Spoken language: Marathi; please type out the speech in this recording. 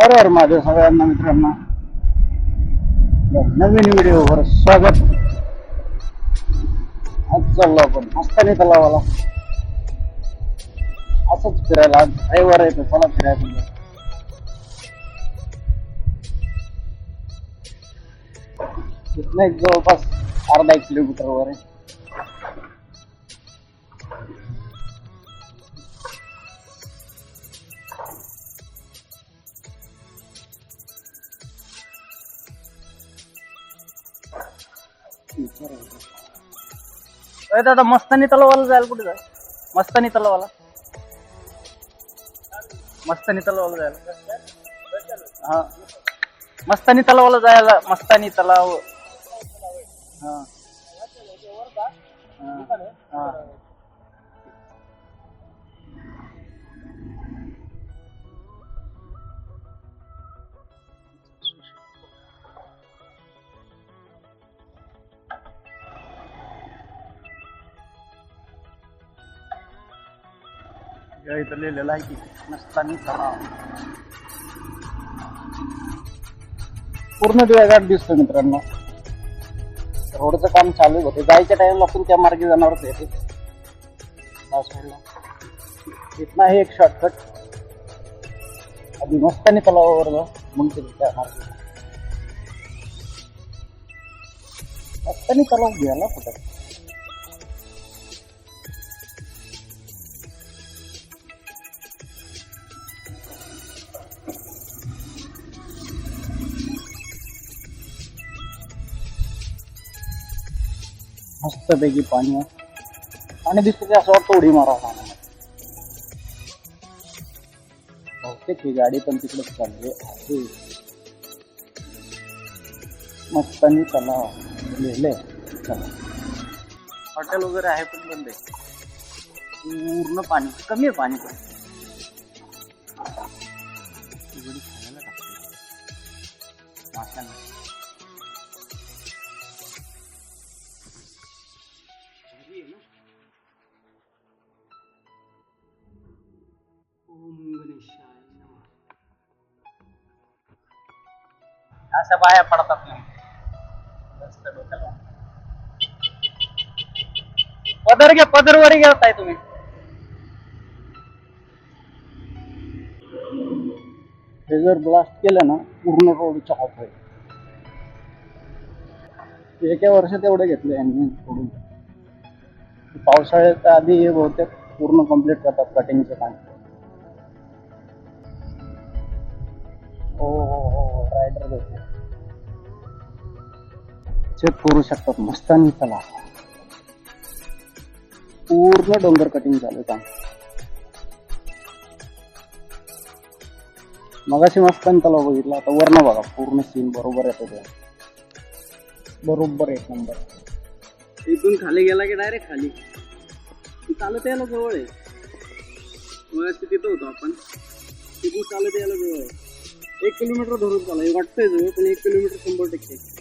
हर हर माझ्या सगळ्यांना मित्रांना. नवीन व्हिडिओवर स्वागत. आज चाललो आपण मस्तानी तलावाला. असंच फिरायला आज रविवार आहे चला फिरायला एक जवळपास अर्धा एक किलोमीटर वर आहे. अरे दादा मस्तानी तलावाला जायला कुठे जाय मस्तानी तलावाला. मस्तानी तलावाला जायला. हा. मस्तानी तलावाला जायला मस्तानी तलाव. हा. या इथं लिहिलेलं आहे की मस्तानी करा पूर्ण वेगळाच दिसतो मित्रांनो. रोडचं काम चालू होते. जायच्या टाइमला पण त्या मार्गे जाणार होते इथं आहे एक शॉर्टकट आधी मस्तानी तलावावर जा ते त्या मार्गे मस्तानी तलाव घ्यायला कुठं? मस्तपैकी पाणी आहे. आणि दिसतं की असं वाटतं उडी मारा बहुतेक ही गाडी पण तिकडे चालली आहे. मस्त आणि तलाव लिहिले हॉटेल वगैरे आहे पण बंद आहे. पूर्ण पाणी कमी आहे पाणी पण. माशांना. गणेशाय नमः अशा बाया पडतात नाही जास्त डोक्याला पदर घ्या पदर वर घेताय तुम्ही हे जर ब्लास्ट केलं ना पूर्ण रोडचा ऑफ आहे एका वर्षात एवढे घेतले यांनी सोडून पावसाळ्याच्या आधी हे बहुतेक पूर्ण कंप्लीट करतात कटिंगचं काम. हो हो हो, हो, हो रायडर भेटले चेक करू शकतात मस्तानी चला. पूर्ण डोंगर कटिंग झालं काम मगाशी मस्तानी तलाव बघितला आता वरण बघा पूर्ण सीन बरोबर येतो ते. बरोबर एक नंबर इथून खाली गेला की डायरेक्ट खाली? चालत यायला जवळ आहे. मग तिथं होतो आपण. तिथून चालत यायला जवळ आहे. एक किलोमीटर धरून चालू वाटतंय जवळ पण एक किलोमीटर शंभर टक्के.